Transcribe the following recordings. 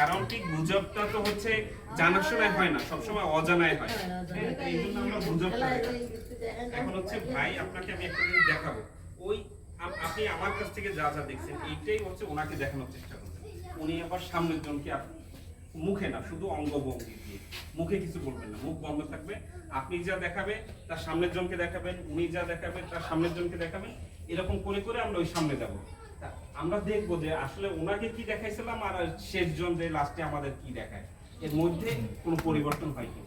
কারণ কি গুজবটা তো হচ্ছে জানাশোনায় হয় না সবসময় অজানায় হয়। হ্যাঁ, এই জন্য আমরা গুজবটা। এখন হচ্ছে ভাই আপনাকে আমি একটা জিনিস দেখাবো। ওই আপনি আমার কাছ থেকে যা যা দেখছেন এইটাই হচ্ছে ওনাকে দেখানোর চেষ্টা করছেন উনি আবার সামনের জনকে মুখে না শুধু অঙ্গভঙ্গি দিয়ে। মুখে কিছু বলবেন না মুখ বন্ধ থাকবে। আপনি যা দেখাবে তার সামনের জনকে দেখাবেন উনি যা দেখাবেন তার সামনের জনকে দেখাবেন এরকম করে করে আমরা ওই সামনে যাব। আমরা দেখব যে আসলে ওনাকে কি দেখাইছিলাম আর শেষ জন যে লাস্টে আমাদের কি দেখায়। এর মধ্যে কোনো পরিবর্তন হয় কি?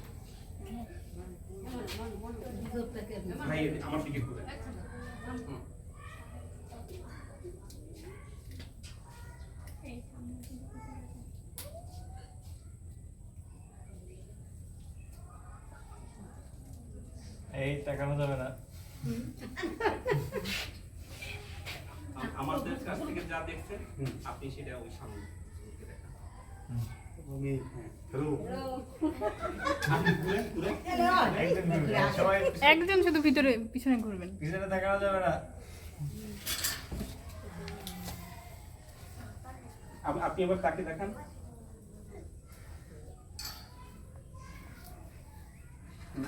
ভাই আমার দিকে ঘুরে। এই তাকানো যাবে না। আমাদের কাছ থেকে যা দেখছেন আপনি সেটা ওই সামনে দেখান। সবাই একজন শুধু ভিতরে পিছনে ঘুরবেন। পিছনে যাবে না। আপনি এবার তাকে দেখান।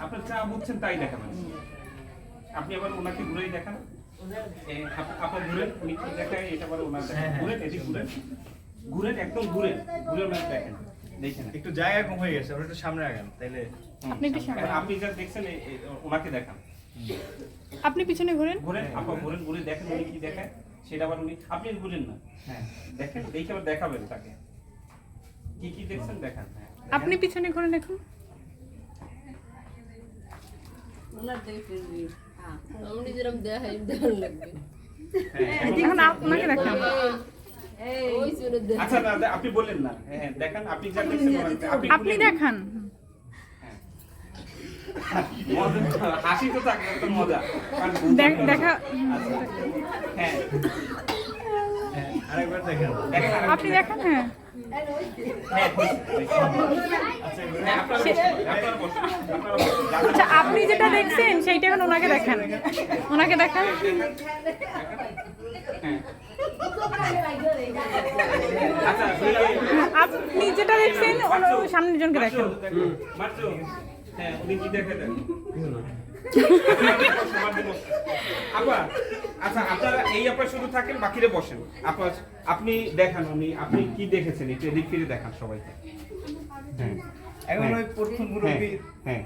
আপনার যা বুঝছেন তাই দেখাবেন। আপনি আবার ওনাকে ঘুরেই দেখান। আপ- ঘুরেন উনি কি এটা আবার ওনার দেখান। ঘুরেন এটি ঘুরেন। ঘুরেন একদম ঘুরেন ঘুরে ওনাকে দেখেন দেখেন একটু জায়গা কম হয়ে গেছে আমরা একটু সামনে আগান তাইলে আপনি একটু সামনে। আপনি যা দেখছেন এ- এ- ওনাকে দেখান। আপনি পিছনে ঘুরেন। ঘুরেন ঘুরে দেখেন উনি কি দেখায় সেটা আবার উনি আপনি ঘুরেন না। হ্যাঁ। দেখেন দেখে আবার দেখাবেন তাকে। কি কি দেখছেন দেখান। হ্যাঁ আপনি পিছনে ঘুরেন এখন। যেরকম দেওয়ার লাগবে হ্যাঁ, এখন- আপনাকে আচ্ছা না আপনি বললেন না হ্যাঁ হ্যাঁ, দেখান আপনি যা দেখছেন আপনি দেখান হ্যাঁ। হাসি তো থাকবে তো মজা দেখ- হ্যাঁ হ্যাঁ, আরেকবার দেখেন আপনি দেখান হ্যাঁ আচ্ছা আপনি যেটা দেখছেন, সেইটা এখন ওনাকে দেখান। ওনাকে দেখান। আপনি যেটা দেখছেন সামনের জনকে দেখেন। হ্যাঁ আপা আচ্ছা এই থাকেন, বাকিরে বসেন। আপা, আপনি দেখান উনি, আপনি কি দেখেছেন? একটু এদিক ফিরে দেখান সবাইকে। এখন হ্যাঁ। ওই প্রথম মুরব্বী হ্যাঁ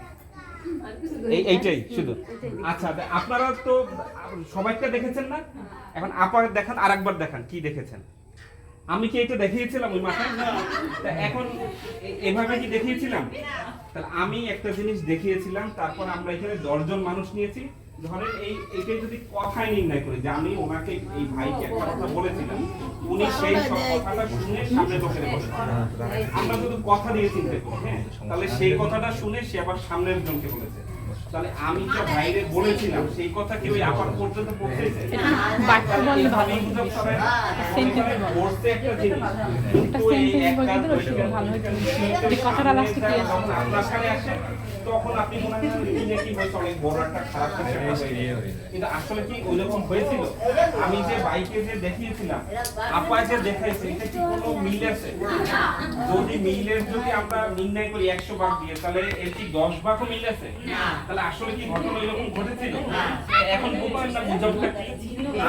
এইটাই শুধু। আচ্ছা আপনারা তো সবাইটা দেখেছেন না? এখন আপার দেখান আরেকবার দেখান কি দেখেছেন? আমি কি এটা দেখিয়েছিলাম ওই মাথায়? তা এখন এভাবে কি দেখিয়েছিলাম? তাহলে আমি একটা জিনিস দেখিয়েছিলাম তারপর আমরা এখানে দশজন মানুষ নিয়েছি। ধরেন এই এটাই যদি কথাই নির্ণয় করি যে আমি ওনাকে এই ভাইকে একটা কথা বলেছিলাম উনি সেই সব কথাটা শুনে সামনে বসে বসে। আমরা শুধু কথা দিয়ে চিনতে করি হ্যাঁ তাহলে সেই কথাটা শুনে সে আবার সামনের জনকে বলেছে। তাহলে আমি যে বাইরে বলেছিলাম সেই কথা কি ওই আপার পর্যন্ত পৌঁছেছে বাক্য বললে ভালো আমি গুজব ছড়াই না। Sentence বলো। বলছে একটা জিনিস। কিন্তু এই বলতে একটা সেটা ভালো হতো। যে কথাটা last কি আসে? যখন আপনার সামনে আসে, তখন আপনি মনে করেন কি কি হয়েছে অনেক বড় একটা খারাপ কিছু একটা হয়ে। কিন্তু আসলে কি ওইরকম হয়েছিল আমি যে বাইকে যে দেখিয়েছিলাম আপা যে দেখাইছে এটা কি কোনো মিল আছে যদি মিলের যদি আমরা নির্ণয় করি একশো ভাগ দিয়ে তাহলে এর কি দশ ভাগও মিল আছে তাহলে আসলে কি ঘটনা এরকম ঘটেছিল? এখন বুঝলেন না গুজবটা কি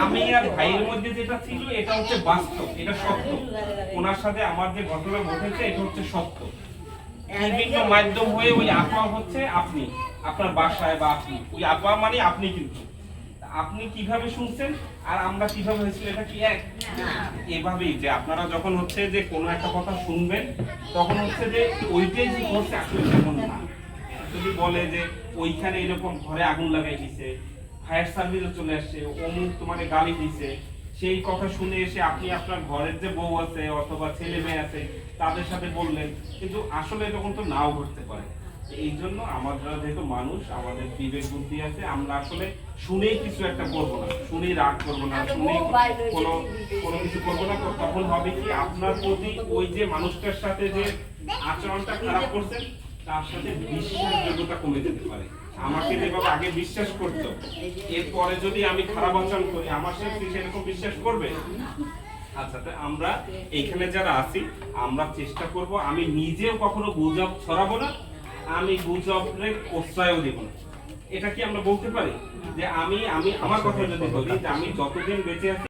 আমি আর ভাইয়ের মধ্যে যেটা ছিল এটা হচ্ছে বাস্তব এটা সত্য। ওনার সাথে আমার যে ঘটনা ঘটেছে এটা হচ্ছে সত্য। বিভিন্ন মাধ্যম হয়ে ওই আপা হচ্ছে আপনি আপনার বাসায় বা আপনি। ওই আপা মানে আপনি কিন্তু। আপনি কীভাবে শুনছেন আর আমরা কীভাবে হয়েছিল এটা কি এক? এভাবেই যে আপনারা যখন হচ্ছে যে কোনো একটা কথা শুনবেন তখন হচ্ছে যে ওইটাই যে ঘটছে আসলে তেমন না। যদি বলে যে ওইখানে এরকম ঘরে আগুন লাগাই দিছে ফায়ার সার্ভিসও চলে আসছে অমুক তোমাকে গালি দিছে সেই কথা শুনে এসে আপনি আপনার ঘরের যে বউ আছে অথবা ছেলে মেয়ে আছে তাদের সাথে বললেন কিন্তু আসলে এরকম তো নাও ঘটতে পারে। এই জন্য আমরা যেহেতু মানুষ আমাদের বিবেক বুদ্ধি আছে আমরা আসলে শুনেই কিছু একটা করব না শুনেই রাগ করব না শুনেই কোনো কোনো কিছু করব না তখন হবে কি আপনার প্রতি ওই যে মানুষটার সাথে যে আচরণটা খারাপ করছেন তার সাথে বিশ্বাসযোগ্যতা কমে যেতে পারে। আমাকে যেভাবে আগে বিশ্বাস করতো এরপরে যদি আমি খারাপ আচরণ করি আমার সাথে সেরকম বিশ্বাস করবে? আচ্ছা আমরা এখানে যারা আছি আমরা চেষ্টা করব আমি নিজেও কখনো গুজব ছড়াবো না আমি গুজবরে প্রশ্রয়ও দেব না। এটা কি আমরা বলতে পারি? যে আমি আমি আমার কথা যদি বলি যে আমি যতদিন বেঁচে আছি